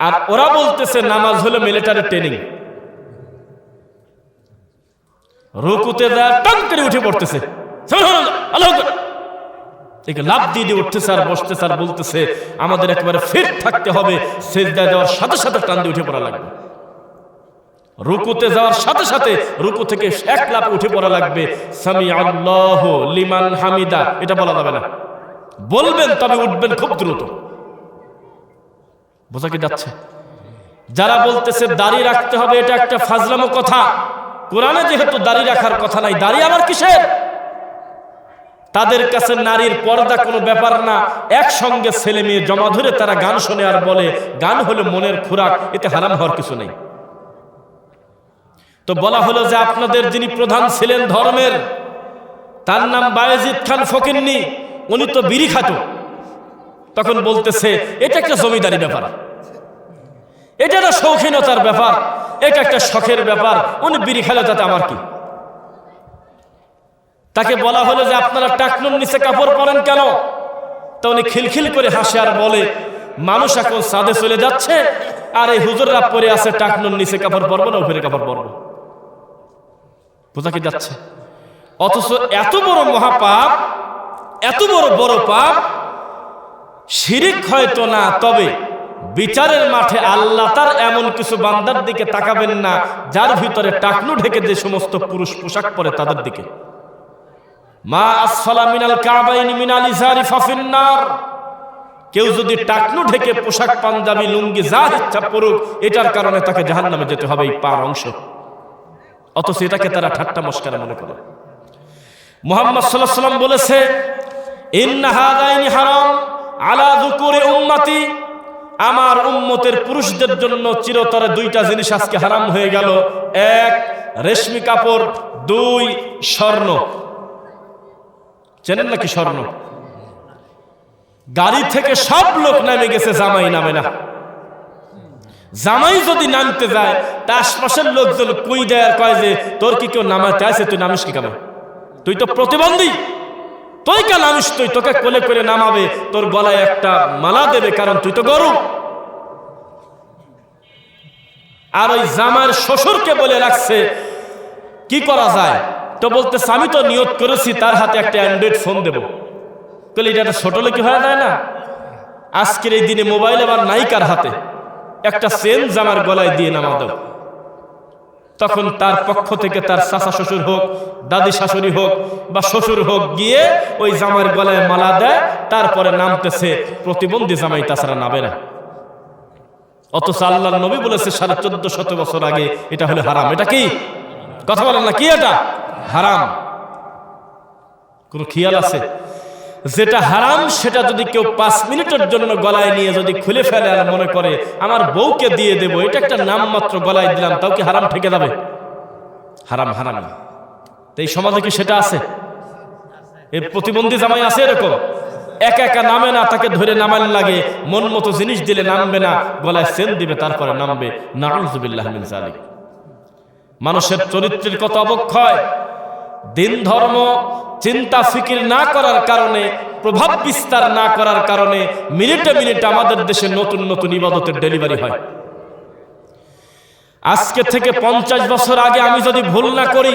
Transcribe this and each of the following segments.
আর ওরা বলতেছে নামাজ হলো মিলিটারি ট্রেনিং রুকুতে টন করে উঠে পড়তেছে। লাভ দিয়ে দিয়ে উঠতেছে আর বসতেছে আর বলতেছে আমাদের একেবারে ফিট থাকতে হবে সেজদায় দেওয়ার সাথে সাথে টান দিয়ে উঠে পড়া লাগবে। রুকুতে যাওয়ার সাথে সাথে রুকু থেকে এক লাভ উঠে পড়া লাগবে। সামি আল্লাহ লিমান হামিদা এটা বলা যাবে না। বলবেন তবে উঠবেন খুব দ্রুত। বোঝা কি যাচ্ছে? যারা বলতেছে দাড়ি রাখতে হবে এটা একটা ফাজলামো কথা। কোরআনে যেহেতু দাড়ি রাখার কথা নাই দাড়ি আবার কিসের? তাদের কাছে নারীর পর্দা কোনো ব্যাপার না। একসঙ্গে ছেলে মেয়ে জমা ধরে তারা গান শোনে আর বলে গান হলো মনের খোরাক এতে হারাম হওয়ার কিছু নেই। তো বলা হলো যে আপনাদের যিনি প্রধান ছিলেন ধর্মের তার নাম বায়েজিদ খান ফকিন্নি উনি তো বিড়ি খাত তখন বলতেছে এটা একটা জমিদারি ব্যাপার। এটা একটা শৌখিনতার ব্যাপার, এটা একটা শখের ব্যাপার। উনি বিড়ি খেলে তাতে আমার কি? তাকে বলা হলো যে আপনারা টাকনুর নিচে কাপড় পরেন কেন? তা উনি খিলখিল করে হাসে আর বলে, মানুষ এখন সাদে চলে যাচ্ছে, আর এই হুজুররা পরে আছে টাকনুর নিচে কাপড় পরবো না, উপরে কাপড় পরবো। বোঝা কি যাচ্ছে? অথচ এত বড় মহাপাপ, এত বড় বড় পাপ, শিরিক হয়তো না, তবে বিচারের মাঠে আল্লাহ তার এমন কিছু বান্দার দিকে তাকাবেন না, যার ভিতরে টাকনু ঢেকে যে সমস্ত পুরুষ পোশাক পরে তাদের দিকে। মা কেউ যদি টাকনু ঢেকে পোশাক, পাঞ্জাবি, লুঙ্গি, যা ইচ্ছা পড়ুক এটার কারণে তাকে জাহান্নামে যেতে হবে এই পার অংশ। অথচ এটাকে তারা ঠাট্টা মস্কারা মনে করে। মোহাম্মদ সাল্লাহ সাল্লাম বলেছে আলা দুকুরে উম্মতি আমার উম্মতের পুরুষদের জন্য চিরতরে দুইটা জিনিস আজকে হারাম হয়ে গেল। এক, রেশমি কাপড়। দুই, স্বর্ণ। চেনেন নাকি স্বর্ণ? গাড়ি থেকে সব লোক নামে গেছে, জামাই নামে না। জামাই যদি নামতে যায়, তা আশপাশের লোকজন কুই দেয় কয় যে, তোর কি কেউ নামাতে আছে তুই নামিস কি কামে তুই তো প্রতিবন্ধী। তুই কে নামিস তুই তোকে কোলে করে নামাবে। তোর গলায় একটা মালা দেবে, কারণ তুই তো গরু। আর ওই জামার শ্বশুরকে বলে রাখছে, কি করা যায়? তো বলতেছে, আমি তো নিয়োগ করেছি, তার হাতে একটা অ্যান্ড্রয়েড ফোন দেবো। তাহলে এটা একটা ছোট লোক হয়ে যায় না? আজকের এই দিনে মোবাইল আবার নায়িকার হাতে। একটা সেন জামার গলায় দিয়ে নামা দাও তখন তার পক্ষ থেকে তার চাচা শ্বশুর হোক, দাদি শাশুড়ি হোক বা শ্বশুর হোক গিয়ে ওই জামার গলায় মালা দেয়, তারপরে নামতেছে প্রতিবন্ধী জামাই, তাছাড়া নামে না। অথচ আল্লাহ নবী বলেছে সাড়ে চোদ্দ শত বছর আগে এটা হলো হারাম। এটা কি? কথা বলেন না, কি এটা? হারাম। কোন খেয়াল আছে? যেটা হারাম, সেটা যদি কেউ পাঁচ মিনিটের জন্য গলায় নিয়ে যদি খুলে ফেলে আর মনে করে, আমার বউকে দিয়ে দেব, এটা একটা নাম মাত্র গলায় দিলাম, তাও কি হারাম থেকে যাবে? হারাম হারাম তো এই সমাজে কি সেটা আছে? এর প্রতিবন্ধী জামাই আছে এরকম? একা একা নামে না, তাকে ধরে নামান লাগে, মন মতো জিনিস দিলে নামবে না, গলায় সেন দিবে, তারপরে নামবে। নাউজুবিল্লাহ জালিক মানুষের চরিত্রের কত অবক্ষয়। দিন ধর্ম চিন্তা ফিকির না করার কারণে, প্রভাব বিস্তার না করার কারণে মিনিটে মিনিটে আমাদের দেশে নতুন নতুন ইবাদতের ডেলিভারি হয়। আজকে থেকে পঞ্চাশ বছর আগে আমি যদি ভুল না করি,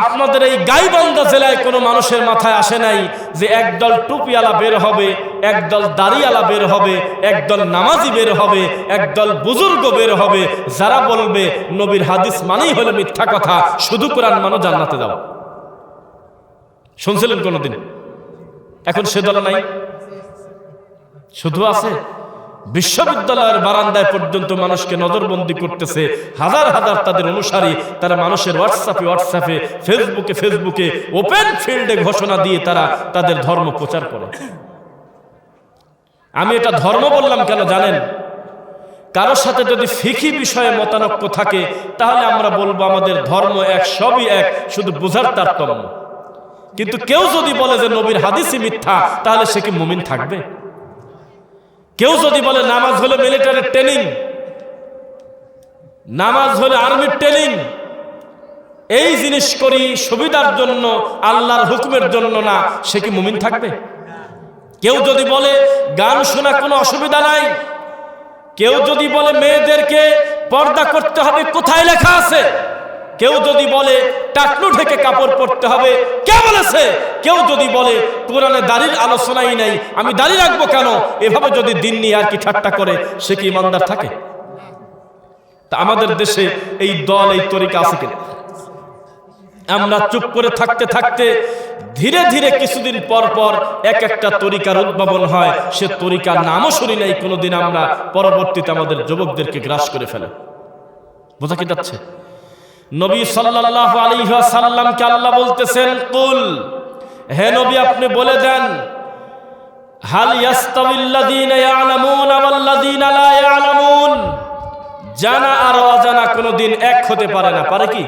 আপনাদের এই গাইবান্ধা জেলায় কোনো মানুষের মাথায় আসে নাই যে একদল টুপিওয়ালা বের হবে, একদল দাড়িওয়ালা বের হবে, একদল নামাজি বের হবে, একদল বুজুর্গ বের হবে। যারা বলবে, নবীর হাদিস মানেই হলো মিথ্যা কথা, শুধু কোরআন মানো জান্নাতে যাও। শুনছিলেন কোনোদিন? এখন সে দল নাই। শুধু আছে। বিশ্ববিদ্যালয়ের বারান্দায় পর্যন্ত মানুষকে নজরবন্দি করতেছে, হাজার হাজার তাদের অনুসারী, তারা মানুষের হোয়াটসঅ্যাপে হোয়াটসঅ্যাপে, ফেসবুকে ফেসবুকে ওপেন ফিল্ডে ঘোষণা দিয়ে তারা তাদের ধর্ম প্রচার করে। আমি এটা ধর্ম বললাম কেন জানেন? কারোর সাথে যদি ফিকি বিষয়ে মতানক্য থাকে, তাহলে আমরা বলব আমাদের ধর্ম এক, সবই এক, শুধু বোঝার তারতম্য। কিন্তু কেউ যদি বলে যে নবীর হাদিসই মিথ্যা, তাহলে সে কি মুমিন থাকবে? কেউ যদি বলে নামাজ হলো মিলিটারি ট্রেনিং নামাজ হলো আর্মির ট্রেনিং এই জিনিস করি সুবিধার জন্য, আল্লাহর হুকুমের জন্য না, সে কি মুমিন থাকবে? কেউ যদি বলে গান শোনা কোনো অসুবিধা নাই, কেউ যদি বলে মেয়েদেরকে পর্দা করতে হবে, কোথায় লেখা আছে? কেউ যদি বলে টাকলু ঢেকে কাপড় পরতে হবে, কে বলেছে? কেউ যদি বলে কোরআনে দাড়ির আলোচনাই নাই, আমি দাড়ি রাখব কেন? এভাবে যদি দিন নিয়ে আর কি ঠাট্টা করে, সে কি ইমানদার থাকে? তা আমাদের দেশে এই দল, এই তরিকা আছে কিনা? আমরা চুপ করে থাকতে থাকতে ধীরে ধীরে কিছুদিন পর পর এক একটা তরিকার উদ্ভাবন হয়। সে তরিকার নামও শুনি নাই, কোনোদিন আমরা পরবর্তীতে আমাদের যুবকদেরকে গ্রাস করে ফেলে। বোঝা কি যাচ্ছে? নবী সাল্লাল্লাহু আলাইহি ওয়াসাল্লামকে আল্লাহ বলতেছেন, কুল, হে নবী, আপনি বলে দেন, হাল ইয়াস্তাবিল্লাযীনা ইয়ালামুনা ওয়াল্লাযীনা লা ইয়ালামুন? জানা আর অজানা কোনোদিন এক হতে পারে না। পারে কি?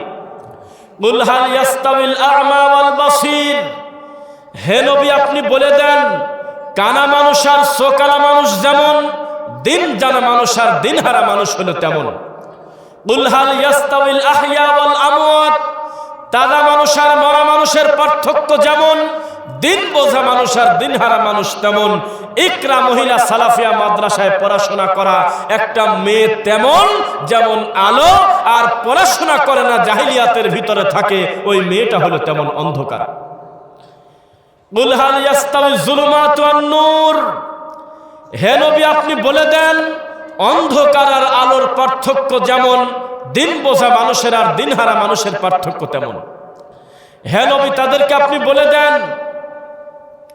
কুল, হাল ইয়াস্তাবিল আ'মা ওয়াল বাসীর? হে নবী, আপনি বলে দেন, কানা মানুষ আর সোকালা মানুষ যেমন, দিন জানা মানুষ আর দিনহারা মানুষ হলো তেমন। কুল হাল ইয়াস্তাবিল আহইয়া ওয়াল তাজা মানুষ আর মরা মানুষের পার্থক্য যেমন, দিন বোঝা মানুষ দিনহারা মানুষ তেমন। ইকরা মহিলা সালাফিয়া মাদ্রাসায় পড়াশোনা করা একটা মেয়ে তেমন যেমন আলো, আর পড়াশোনা করে না জাহিলিয়াতের ভিতরে থাকে, ওই মেয়েটা হলো তেমন অন্ধকার। হে নবী, আপনি বলে দেন অন্ধকার আর আলোর পার্থক্য যেমন, দিন বোঝা মানুষের আর দিনহারা মানুষের পার্থক্য তেমন। হে নবী, তাদেরকে আপনি বলে দেন,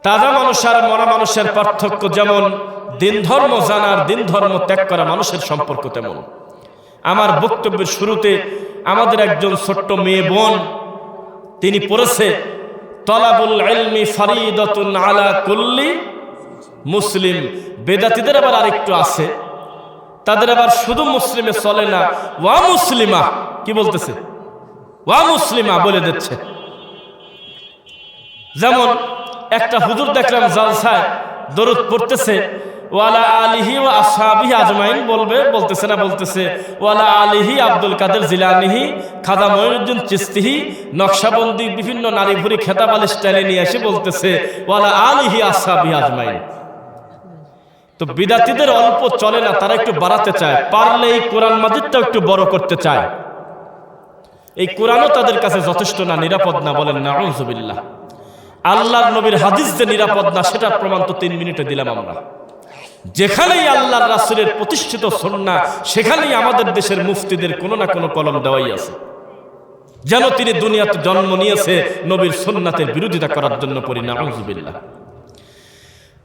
তাজা মানুষ আর মরা মানুষের পার্থক্য যেমন, দিন ধর্ম জানার দিন ধর্ম ত্যাগ করা মানুষের সম্পর্ক তেমন। আমার বক্তব্যের শুরুতে আমাদের একজন ছোট্ট মেয়ে বোন, তিনি পড়েছে, তলাবুল ইলমি ফারিদাতুন আলা কুল্লি মুসলিম। বেদাতিদের আবার আরেকটু আছে। তাদের আবার শুধু মুসলিমে চলে না, ওয়া মুসলিমা, কি বলতেছে? ওয়া মুসলিমা বলে দিচ্ছে। যেমন একটা হুজুর দেখলাম জালসায় দরুদ পড়তেছে, ওয়ালা আলিহি ও আসহাবিহি আজমাইন বলবে, বলতেছে না, বলতেছে, ওয়ালা আলিহি আব্দুল কাদের জিলানিহি খাদা মঈনুদ্দিন চিস্তিহি, নকশাবন্দি বিভিন্ন নারী ভুরি খেতাব আলী স্টাইলে নিয়ে এসে বলতেছে, ওয়ালা আলিহি আসহাবিহি আজমাইন। তো বিদাতিদের অল্প চলে না, তারা একটু বাড়াতে চায়। পারলে এই কোরআন মাজিদটা একটু বড় করতে চায়। এই কোরআনও তাদের কাছে যথেষ্ট না, নিরাপদ না বলেন না আউযুবিল্লাহ আল্লাহর নবীর হাদিস যে নিরাপদ না সেটার প্রমাণ তো তিন মিনিটে দিলাম আমরা। যেখানেই আল্লাহর রাসূলের প্রতিষ্ঠিত সন্না সেখানেই আমাদের দেশের মুফতিদের কোনো না কোনো কলম দেওয়াই আছে। যেন তিনি দুনিয়াতে জন্ম নিয়েছে, নবীর সুন্নাতের বিরোধিতা করার জন্য পড়ি না আউযুবিল্লাহ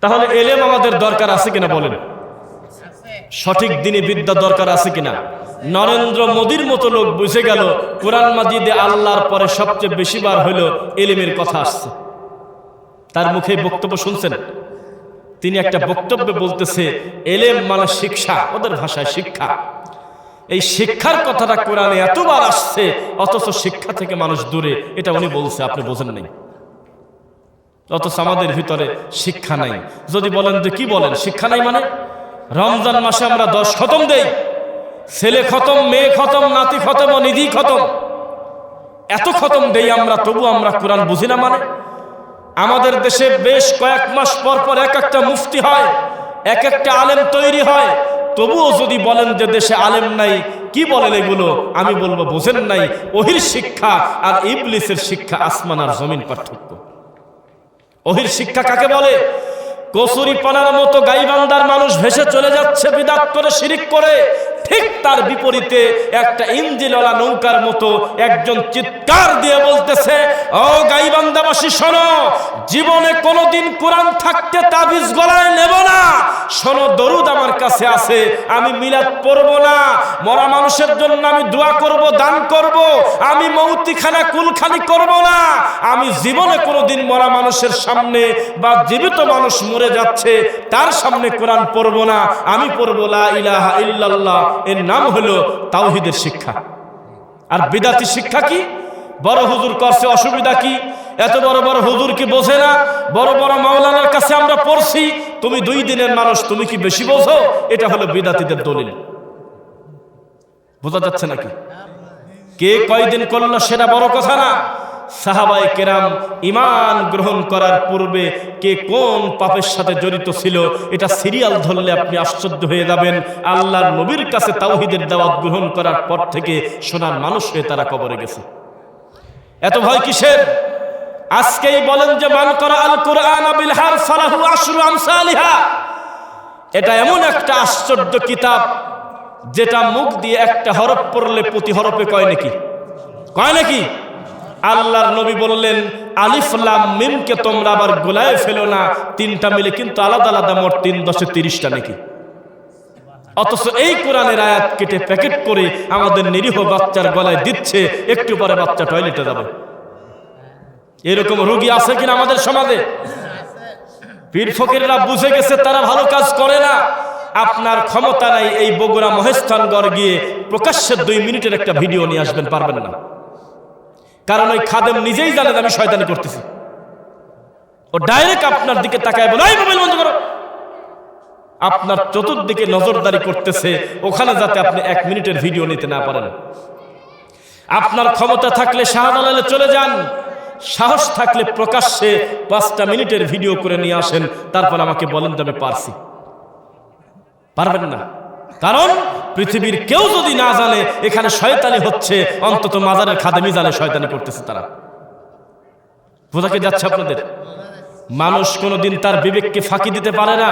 তাহলে এলেম আমাদের দরকার আছে কিনা বলেন? সঠিক দিনে বিদ্যা দরকার আছে কিনা? নরেন্দ্র মোদীর মতো লোক বুঝে গেল কোরআন মাজিদে আল্লাহর পরে সবচেয়ে বেশি বার হইল এলিমের কথা আসছে। তার মুখে বক্তব্য শুনছেন? তিনি একটা বক্তব্যে বলতেছে, এলেম মানে শিক্ষা, ওদের ভাষায় শিক্ষা। এই শিক্ষার কথাটা কোরআনে এতবার আসছে, অথচ শিক্ষা থেকে মানুষ দূরে, এটা উনি বলছে, আপনি বোঝেন নাই। অথচ আমাদের ভিতরে শিক্ষা নাই। যদি বলেন যে কি বলেন শিক্ষা নাই মানে? রমজান মাসে আমরা দশ খতম দেই। ছেলে খতম মেয়ে খতম নাতি খতম ও নিধি খতম। এত খতম দেই আমরা তবু আমরা কোরআন বুঝি না। মানে? আমাদের দেশে বেশ কয়েক মাস পর পর এক একটা মুফতি হয় এক একটা আলেম তৈরি হয়। তবুও যদি বলেন যে দেশে আলেম নাই কি বলেন এগুলো? আমি বলব বোঝেন নাই ওহির শিক্ষা আর ইবলিসের শিক্ষা আসমান আর জমিন পার্থক্য। ওহির শিক্ষা কাকে বলে? কসুরি পানার মতো গাইবান্দার মানুষ ভেসে চলে যাচ্ছে, বিদাত করে, শিরিক করে। ঠিক তার বিপরীতে একটা ইঞ্জিলওয়ালা নৌকার মতো একজন চিৎকার দিয়ে বলতেছে, ও গাইবান্দাবাসী শোনো, জীবনে কোনোদিন কোরআন থাকতে তাবিজ গলায় নেব না। শোনো, দরুদ আমার কাছে আছে, আমি মিলাদ পড়ব না। মরা মানুষের জন্য আমি দোয়া করব, দান করব, আমি মৌতিখানা কুলখানি করব না। আমি জীবনে কোনোদিন মরা মানুষের সামনে বা জীবিত মানুষ মরে যাচ্ছে, তার সামনে কোরআন পড়ব না। আমি পড়ব, লা ইলাহা ইল্লাল্লাহ এর নাম হলো তাওহিদের শিক্ষা। আর বিদাতি শিক্ষা কি? বড় হুজুর করছে অসুবিধা কি? এত বড় বড় হুজুর কি বোঝে না? বড় বড় মাওলানার কাছে আমরা পড়ছি, তুমি দুই দিনের মানুষ, তুমি কি বেশি বোঝো? এটা হলো বিদাতিদের দলিল। বোঝা যাচ্ছে নাকি? কে কয়দিন করল সেটা বড় কথা না। সাহাবায়ে কেরাম ইমান গ্রহণ করার পূর্বে কে কোন পাপের সাথে জড়িত ছিল, এটা সিরিয়াল ধরলে আপনি আশ্চর্য হয়ে যাবেন। আল্লাহর নবীর কাছে তাওহিদের দাওয়াত গ্রহণ করার পর থেকে সোনার মানুষ হয়ে তারা কবরে গেছে। এত ভয় কিসের? আজকেই বলেন যে, মান করা আল কোরআন এটা এমন একটা আশ্চর্য কিতাব, যেটা মুখ দিয়ে একটা হরফ পড়লে প্রতি হরফে কয় নাকি? কয় নাকি? আল্লাহর নবী বললেন, আলিফ লাম মিমকে তোমরা আবার গোলায় ফেলো না। তিনটা মিলে কিন্তু আলাদা আলাদা, মোট তিন দশে তিরিশটা নাকি? অথচ এই কোরআনের আয়াত কেটে প্যাকেট করে আমাদের নিরীহ বাচ্চার গলায় দিচ্ছে, একটু পরে বাচ্চা টয়লেটে যাবে। এরকম রোগী আছে কিনা আমাদের সমাজে? পীর ফকিররা বুঝে গেছে, তারা ভালো কাজ করে না। আপনার ক্ষমতা নাই এই বগুড়া মহেস্থানগড় গিয়ে প্রকাশ্যে দুই মিনিটের একটা ভিডিও নিয়ে আসবেন, পারবেন না। কারণ ওই খাদেম নিজেই জানে আমি শয়তানি করতেছি। ও ডাইরেক্ট আপনার দিকে তাকায় বলে, "এই মোবাইল বন্ধ করো। আপনার চতুর্দিকে নজরদারি করতেছে, ওখানে যাতে আপনি এক মিনিটের ভিডিও নিতে না পারেন। আপনার ক্ষমতা থাকলে শাহজালালে চলে যান। সাহস থাকলে প্রকাশ্যে পাঁচটা মিনিটের ভিডিও করে নিয়ে আসেন। তারপর আমাকে বলেন যে আমি পারছি। পারবেন না। কারণ পৃথিবীর কেউ যদি না জানে, এখানে শয়তানি হচ্ছে, অন্তত মাজারের খাদেমি জানে শয়তানি করতেছে তারা। বোঝাকে যাচ্ছে আপনাদের? মানুষ কোনোদিন তার বিবেককে ফাঁকি দিতে পারে না।